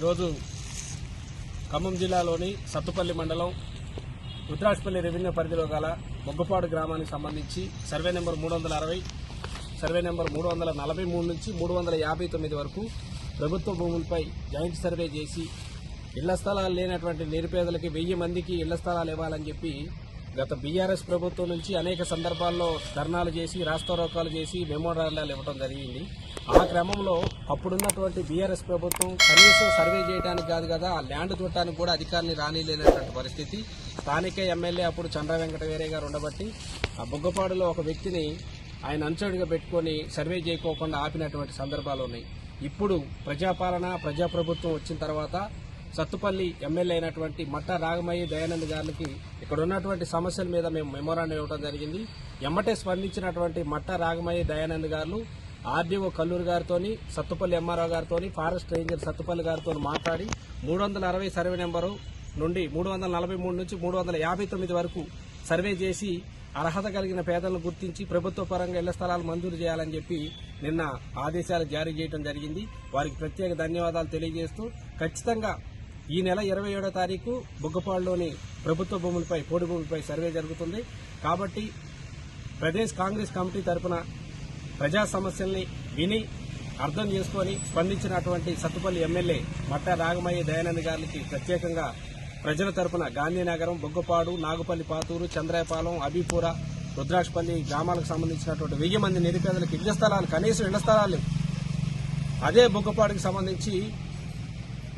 ఈరోజు ఖమ్మం జిల్లాలోని సత్తుపల్లి మండలం రుద్రాజపల్లి రెవెన్యూ పరిధిలో గల బొగ్గపాడు గ్రామానికి సంబంధించి సర్వే నెంబర్ మూడు వందల అరవై సర్వే నెంబర్ మూడు వందల నలభై మూడు నుంచి మూడు వందల యాభై తొమ్మిది వరకు ప్రభుత్వ భూములపై జాయింట్ సర్వే చేసి ఇళ్ళ స్థలాలు లేనటువంటి నిరుపేదలకి వెయ్యి మందికి ఇళ్ళ స్థలాలు ఇవ్వాలని చెప్పి గత బీఆర్ఎస్ ప్రభుత్వం నుంచి అనేక సందర్భాల్లో ధర్నాలు చేసి రాస్తారోకాలు చేసి మెమోరాండాలు ఇవ్వడం జరిగింది. ఆ క్రమంలో అప్పుడున్నటువంటి బీఆర్ఎస్ ప్రభుత్వం కనీసం సర్వే చేయడానికి కాదు కదా ఆ ల్యాండ్ చూడటానికి కూడా అధికారులు రానిలేనటువంటి పరిస్థితి. స్థానిక ఎమ్మెల్యే అప్పుడు చంద్ర వెంకట వేరే గారు ఉండబట్టి ఆ బుగ్గపాడులో ఒక వ్యక్తిని ఆయన అంచడిగా పెట్టుకొని సర్వే చేయకోకుండా ఆపినటువంటి సందర్భాలు ఉన్నాయి. ఇప్పుడు ప్రజాపాలన ప్రజాప్రభుత్వం వచ్చిన తర్వాత సత్తుపల్లి ఎమ్మెల్యే అయినటువంటి మట్ట రాగమయ్య దయానంద్ గారికి ఇక్కడ ఉన్నటువంటి సమస్యల మీద మేము మెమోరాండం ఇవ్వడం జరిగింది. ఎమ్మటే స్పందించినటువంటి మట్ట రాగమయ్య దయానంద్ గారు ఆర్డీఓ కల్లూరు గారితోని సత్తుపల్లి ఎంఆర్ఓ గారితోని ఫారెస్ట్ రేంజర్ సత్తుపల్లి గారితో మాట్లాడి మూడు వందల అరవై సర్వే నెంబరు నుండి మూడు వందల నలభై మూడు నుంచి మూడు వందల యాభై తొమ్మిది వరకు సర్వే చేసి అర్హత కలిగిన పేదలను గుర్తించి ప్రభుత్వ పరంగా ఇళ్ళ స్థలాలు మంజూరు చేయాలని చెప్పి నిన్న ఆదేశాలు జారీ చేయడం జరిగింది. వారికి ప్రత్యేక ధన్యవాదాలు తెలియజేస్తూ ఖచ్చితంగా ఈ నెల ఇరవై ఏడో తారీఖు బుగ్గపాడులోని ప్రభుత్వ భూములపై పోడి భూములపై సర్వే జరుగుతుంది. కాబట్టి ప్రదేశ్ కాంగ్రెస్ కమిటీ తరపున ప్రజా సమస్యల్ని విని అర్థం చేసుకొని స్పందించినటువంటి సత్తుపల్లి ఎమ్మెల్యే మట్ట రాగమయ్య దయానంద్ గారికి ప్రత్యేకంగా ప్రజల తరపున గాంధీనగరం బొగ్గపాడు నాగుపల్లి పాతూరు చంద్రాయపాలెం అబీపూర రుద్రాక్షపల్లి గ్రామాలకు సంబంధించినటువంటి వెయ్యి మంది నిరుపేదలకు ఇళ్ళ స్థలాలు కనీసం ఇళ్ళ స్థలాలు అదే బొగ్గపాడుకు సంబంధించి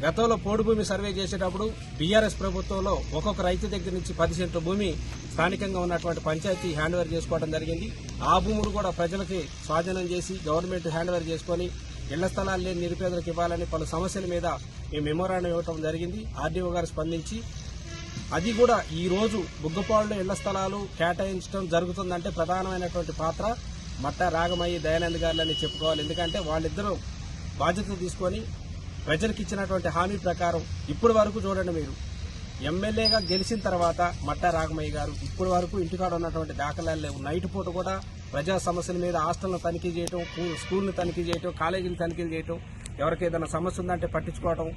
గతంలో పోడు భూమి సర్వే చేసేటప్పుడు బీఆర్ఎస్ ప్రభుత్వంలో ఒక్కొక్క రైతు దగ్గర నుంచి పది సెంట్ల భూమి స్థానికంగా ఉన్నటువంటి పంచాయతీ హ్యాండ్ ఓవర్ చేసుకోవడం జరిగింది. ఆ భూములు కూడా ప్రజలకి స్వాధీనం చేసి గవర్నమెంట్ హ్యాండ్ ఓవర్ చేసుకొని ఇళ్ళ స్థలాలు లేని నిరుపేదలకు ఇవ్వాలని పలు సమస్యల మీద ఈ మెమోరాండం ఇవ్వటం జరిగింది. ఆర్డీఓ గారు స్పందించి అది కూడా ఈ రోజు బుగ్గపాడులో ఇళ్ళ స్థలాలు కేటాయించడం జరుగుతుందంటే ప్రధానమైనటువంటి పాత్ర మట్ట రాగమయ్యి దయానంద్ గారులని చెప్పుకోవాలి. ఎందుకంటే వాళ్ళిద్దరూ బాధ్యత తీసుకొని ప్రజలకు ఇచ్చినటువంటి హామీ ప్రకారం ఇప్పటి వరకు చూడండి మీరు. ఎమ్మెల్యేగా గెలిచిన తర్వాత మట్టా రాగమయ్య గారు ఇప్పటి వరకు ఇంటికాడ ఉన్నటువంటి దాఖలాలు లేవు. నైట్ పూట కూడా ప్రజా సమస్యల మీద హాస్టల్ను తనిఖీ చేయటం స్కూల్ను స్కూల్ని తనిఖీ చేయటం కాలేజీలు తనిఖీలు చేయటం ఎవరికి ఏదైనా సమస్య ఉందంటే పట్టించుకోవటం.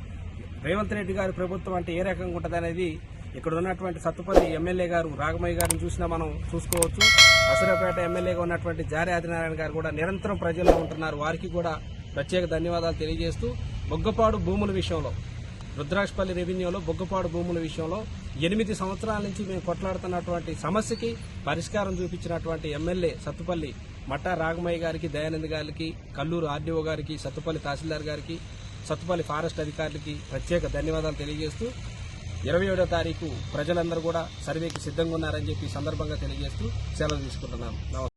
రేవంత్ రెడ్డి గారి ప్రభుత్వం అంటే ఏ రకంగా ఉంటుంది అనేది ఇక్కడ ఉన్నటువంటి సత్తుపల్లి ఎమ్మెల్యే గారు రాగమయ్య గారిని చూసినా మనం చూసుకోవచ్చు. అసురపేట ఎమ్మెల్యేగా ఉన్నటువంటి జారి ఆదినారాయణ గారు కూడా నిరంతరం ప్రజల్లో ఉంటున్నారు. వారికి కూడా ప్రత్యేక ధన్యవాదాలు తెలియజేస్తూ బొగ్గపాడు భూముల విషయంలో రుద్రాక్షపల్లి రెవెన్యూలో బొగ్గపాడు భూముల విషయంలో ఎనిమిది సంవత్సరాల నుంచి మేము కొట్లాడుతున్నటువంటి సమస్యకి పరిష్కారం చూపించినటువంటి ఎమ్మెల్యే సత్తుపల్లి మట్టా రాగమయ్య గారికి దయానంద్ గారికి కల్లూరు ఆర్డీఓ గారికి సత్తుపల్లి తహసీల్దార్ గారికి సత్తుపల్లి ఫారెస్ట్ అధికారులకి ప్రత్యేక ధన్యవాదాలు తెలియజేస్తూ ఇరవై ఏడో తారీఖు ప్రజలందరూ కూడా సర్వేకి సిద్ధంగా ఉన్నారని చెప్పి సందర్భంగా తెలియజేస్తూ సెలవు తీసుకుంటున్నాను